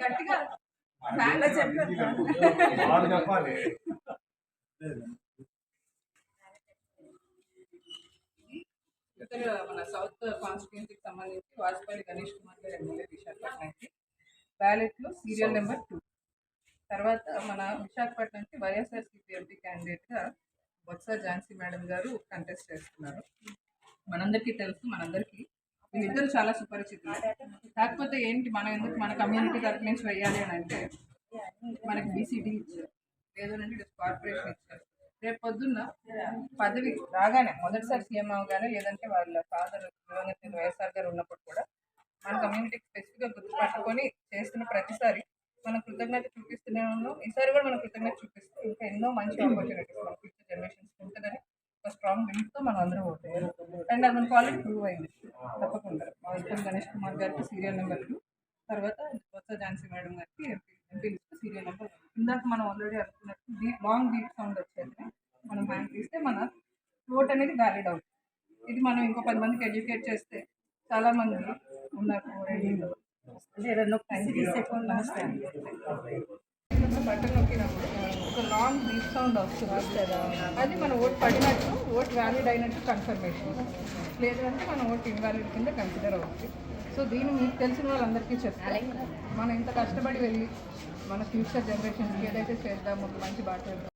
గట్టిగా చెప్పాలి ఇతర మన సౌత్ కాన్స్టిట్యున్సీకి సంబంధించి వాజ్పేయి గణేష్ కుమార్ గారు ఎమ్మెల్యే విశాఖపట్నానికి బ్యాలెట్లో సీరియల్ నెంబర్ టూ తర్వాత మన విశాఖపట్నంకి వైఎస్ఆర్సీపీ ఎంపీ క్యాండిడేట్గా బొత్స ఝాన్సీ మేడం గారు కంటెస్ట్ చేస్తున్నారు. మనందరికీ తెలుసు మనందరికీ వీళ్ళిద్దరు చాలా సుపరిచితులు. కాకపోతే ఏంటి మనం ఎందుకు మన కమ్యూనిటీ తరఫు నుంచి వేయాలి అని అంటే మనకి బీసీడీ ఇచ్చారు. లేదంటే కార్పొరేషన్ ఇచ్చారు. రేపు పొద్దున్న పదవి రాగానే మొదటిసారి సీఎం అవగానే లేదంటే వాళ్ళ ఫాదర్ దివంగత వైఎస్ఆర్ గారు ఉన్నప్పుడు కూడా మన కమ్యూనిటీకి స్పెసిఫిక్గా గుర్తుపట్టుకొని చేస్తున్న ప్రతిసారి మన కృతజ్ఞత చూపిస్తూనే ఉన్నాం. ఈసారి కూడా మన కృతజ్ఞత చూపిస్తూ ఇంకా ఎన్నో మంచి ఆపర్చునిటీస్ మన ఫ్యూచర్ జనరేషన్స్ ఉంటుందని ఒక స్ట్రాంగ్ బిలీఫ్తో మనం అందరం ఓట్ అండ్ అది మనకు ఆల్రెడీ ప్రూవ్ అయింది. తప్పకుండా. వైఎస్ఆర్ గణేష్ కుమార్ గారికి సీరియల్ నెంబర్ టూ తర్వాత బొత్స ఝాన్సీ మేడం గారికి MP MP list serial number ఇందాక మనం ఆల్రెడీ అనుకున్నట్టు డీప్ లాంగ్ డీప్ సౌండ్ వచ్చేది. మనం హ్యాండ్ తీస్తే మన ఓట్ అనేది వ్యాలిడ్ అవుతుంది. ఇది మనం ఇంకో పది మందికి ఎడ్యుకేట్ చేస్తే చాలా మంది ఉన్నారు. రెడీలో బటన్ నొక్కినప్పుడు ఒక లాంగ్ డీప్ సౌండ్ వస్తుంది. అది మన ఓట్ పడినట్టు ఓట్ వ్యాలిడ్ అయినట్టు కన్ఫర్మేషన్ లేదంటే మన ఓట్ ఇన్వాలిడ్ కింద కన్సిడర్ అవుతుంది సో దీన్ని మీకు తెలిసిన వాళ్ళందరికీ చెప్తారు మనం ఇంత కష్టపడి వెళ్ళి మన ఫ్యూచర్ జనరేషన్కి ఏదైతే చేద్దామో మంచి బాట